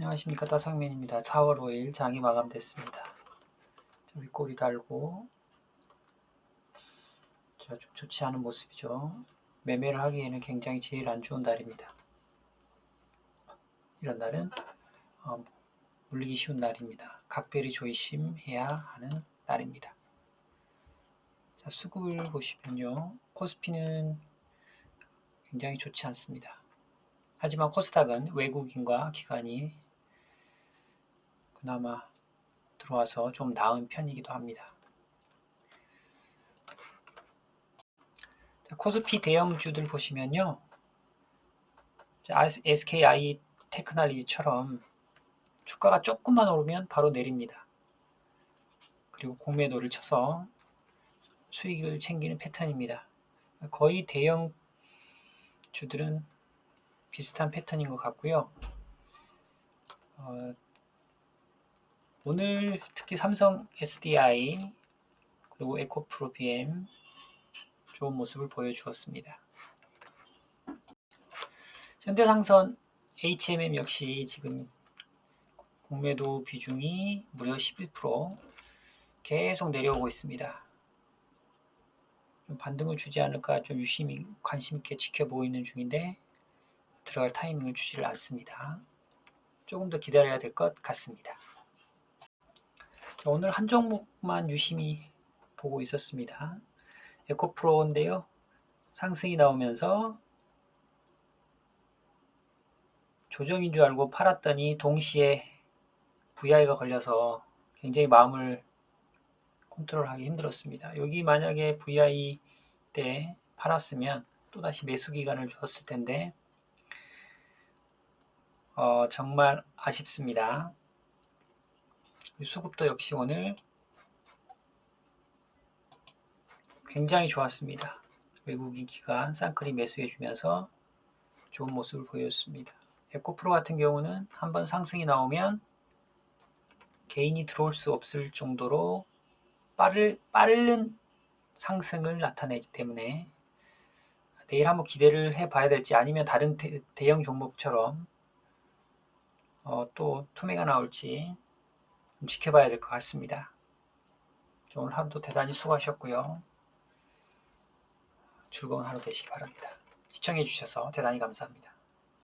안녕하십니까 따상맨입니다. 4월 5일 장이 마감됐습니다. 자, 윗꼬리 달고 자, 좀 좋지 않은 모습이죠. 매매를 하기에는 굉장히 제일 안 좋은 날입니다. 이런 날은 어, 물리기 쉬운 날입니다. 각별히 조심해야 하는 날입니다. 자, 수급을 보시면요. 코스피는 굉장히 좋지 않습니다. 하지만 코스닥은 외국인과 기관이 그나마 들어와서 좀 나은 편이기도 합니다. 자, 코스피 대형주들 보시면요. 자, SKI 테크놀리지처럼 주가가 조금만 오르면 바로 내립니다. 그리고 공매도를 쳐서 수익을 챙기는 패턴입니다. 거의 대형 주들은 비슷한 패턴인 것 같고요. 어, 오늘 특히 삼성 SDI 그리고 에코프로 BM 좋은 모습을 보여주었습니다. 현대상선 HMM 역시 지금 공매도 비중이 무려 11% 계속 내려오고 있습니다. 좀 반등을 주지 않을까 좀 유심히 관심 있게 지켜보고 있는 중인데 들어갈 타이밍을 주지를 않습니다. 조금 더 기다려야 될 것 같습니다. 자, 오늘 한 종목만 유심히 보고 있었습니다. 에코프로인데요. 상승이 나오면서 조정인 줄 알고 팔았더니 동시에 VI가 걸려서 굉장히 마음을 컨트롤하기 힘들었습니다. 여기 만약에 VI 때 팔았으면 또다시 매수 기간을 주었을 텐데 어, 정말 아쉽습니다. 수급도 역시 오늘 굉장히 좋았습니다. 외국인 기관 쌍크림 매수해주면서 좋은 모습을 보였습니다. 에코프로 같은 경우는 한번 상승이 나오면 개인이 들어올 수 없을 정도로 빠를, 빠른 상승을 나타내기 때문에 내일 한번 기대를 해봐야 될지 아니면 다른 대, 형 종목처럼 어, 또 투매가 나올지 지켜봐야 될 것 같습니다. 오늘 하루도 대단히 수고하셨고요. 즐거운 하루 되시기 바랍니다. 시청해주셔서 대단히 감사합니다.